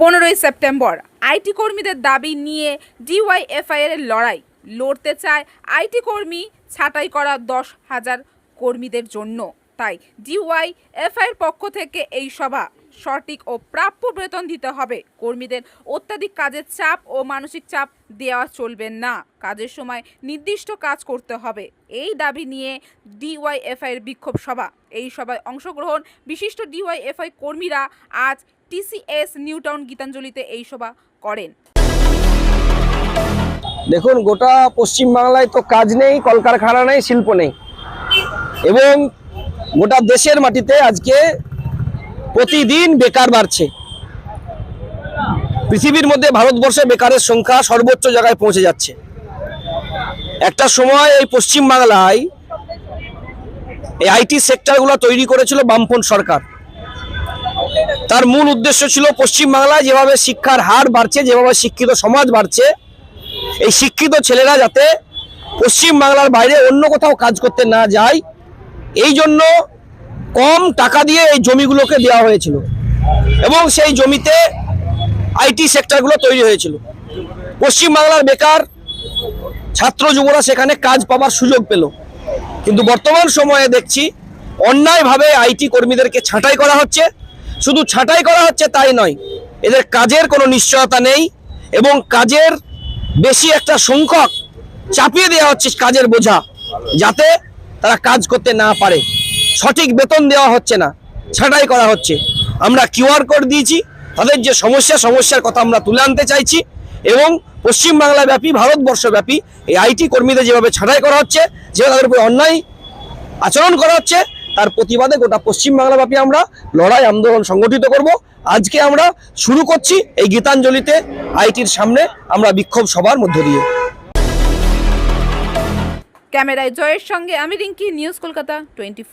পনেরোই September, IT কর্মীদের দাবি নিয়ে ডিওয়াইএফআই এর লড়াই। লড়তে চায় আইটি কর্মী, ছাঁটাই করা দশ হাজার কর্মীদের জন্য। তাই ডিওয়াইএফআই এর পক্ষ থেকে এই সভা সঠিক ও প্রাপ্য বেতন দিতে হবে। কর্মীদের অত্যাধিক কাজের চাপ ও মানসিক চাপ দেওয়া চলবে না। কাজের সময় নির্দিষ্ট কাজ করতে হবে। এই দাবি নিয়ে ডিওয়াইএফআই এর বিক্ষোভ সভা। এই সভায় অংশগ্রহণ বিশিষ্ট ডিওয়াইএফআই কর্মীরা আজ টিসিএস নিউটাউন গীতাঞ্জলিতে এই সভা করেন। দেখুন, গোটা পশ্চিম বাংলায় তো কাজ নেই, কলকারখানা নেই, শিল্প নেই। এবং গোটা দেশের মাটিতে আজকে প্রতিদিন বেকার বাড়ছে। পৃথিবীর মধ্যে ভারতবর্ষে বেকারের সংখ্যা সর্বোচ্চ জায়গায় পৌঁছে যাচ্ছে। একটা সময় এই পশ্চিম বাংলায় এই আইটি সেক্টরগুলো তৈরি করেছিল বামপন্থ সরকার। তার মূল উদ্দেশ্য ছিল পশ্চিম বাংলায় যেভাবে শিক্ষার হার বাড়ছে, যেভাবে শিক্ষিত সমাজ বাড়ছে, এই শিক্ষিত ছেলেরা যাতে পশ্চিম বাংলার বাইরে অন্য কোথাও কাজ করতে না যায়, এই জন্য কম টাকা দিয়ে এই জমিগুলোকে দেওয়া হয়েছিল। এবং সেই জমিতে আইটি সেক্টরগুলো তৈরি হয়েছিল। পশ্চিম বাংলার বেকার ছাত্র যুবরা সেখানে কাজ পাবার সুযোগ পেল। কিন্তু বর্তমান সময়ে দেখছি অন্যায়ভাবে আইটি কর্মীদেরকে ছাঁটাই করা হচ্ছে। শুধু ছাঁটাই করা হচ্ছে তাই নয়, এদের কাজের কোনো নিশ্চয়তা নেই এবং কাজের বেশি একটা সংখ্যক চাপিয়ে দেওয়া হচ্ছে কাজের বোঝা, যাতে তারা কাজ করতে না পারে। সঠিক বেতন দেওয়া হচ্ছে না, ছাঁটাই করা হচ্ছে। আমরা কিউআর কোড দিয়েছি, তাদের যে সমস্যা, সমস্যার কথা আমরা তুলে আনতে চাইছি এবং পশ্চিমবাংলা ব্যাপী ভারতবর্ষ ব্যাপী এই আইটি কর্মীদের যেভাবে ছাঁটাই করা হচ্ছে যেভাবে তাদের উপর অন্যায় আচরণ করা হচ্ছে, তার প্রতিবাদে গোটা পশ্চিমবাংলা ব্যাপী আমরা লড়াই, আন্দোলন সংগঠিত করব। আজকে আমরা শুরু করছি এই গীতাঞ্জলিতে আইটির সামনে আমরা বিক্ষোভ সভার মধ্য দিয়ে। ক্যামেরায় জয়ের সঙ্গে আমি রিঙ্কি, নিউজ কলকাতা টোয়েন্টি